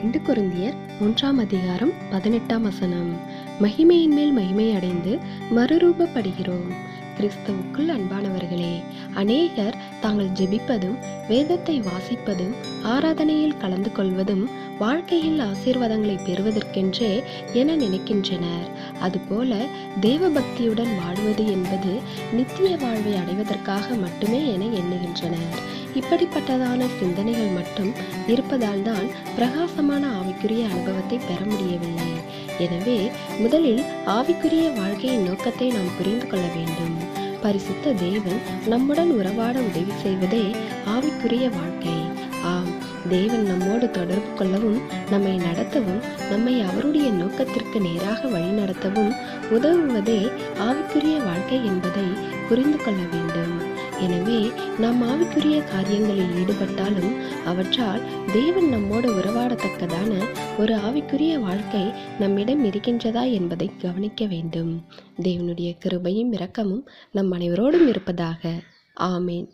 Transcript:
ரெண்டு குருந்தியர் மூன்றாம் அதிகாரம் பதினெட்டாம் வசனம். மகிமையின் மேல் மகிமை அடைந்து மறுரூபப்படுகிறோம். கிறிஸ்தவுக்குள் அன்பானவர்களே அநேகர் தாங்கள் ஜெபிப்பதும் வேதத்தை வாசிப்பதும் ஆராதனையில் கலந்து கொள்வதும் வாழ்க்கையில் ஆசீர்வாதங்களை பெறுவதற்கென்றே என நினைக்கின்றனர். அதுபோல தேவ பக்தியுடன் என்பது நித்திய வாழ்வை அடைவதற்காக மட்டுமே என எண்ணுகின்றனர். இப்படிப்பட்டதான சிந்தனைகள் மட்டும் இருப்பதால் தான் பிரகாசமான ஆவிக்குரிய அனுபவத்தை பெற முடியவில்லை. எனவே முதலில் ஆவிக்குரிய வாழ்க்கையின் நோக்கத்தை நாம் புரிந்து கொள்ள வேண்டும். பரிசுத்த தேவன் நம்முடன் உறவாட உதவி செய்வதே ஆவிக்குரிய வாழ்க்கை. ஆம் தேவன் நம்மோடு தொடர்பு கொள்ளவும் நம்மை நடத்தவும் நம்மை அவருடைய நோக்கத்திற்கு நேராக வழிநடத்தவும் உதவுவதே ஆவிக்குரிய வாழ்க்கை என்பதை புரிந்து கொள்ள வேண்டும். எனவே நாம் ஆவிக்குரிய காரியங்களில் ஈடுபட்டாலும் அவற்றால் தேவன் நம்மோடு உறவாடத்தக்கதான ஒரு ஆவிக்குரிய வாழ்க்கை நம்மிடம் இருக்கின்றதா என்பதை கவனிக்க வேண்டும். தேவனுடைய கிருபையும் இரக்கமும் நம் அனைவரோடும் இருப்பதாக. ஆமேன்.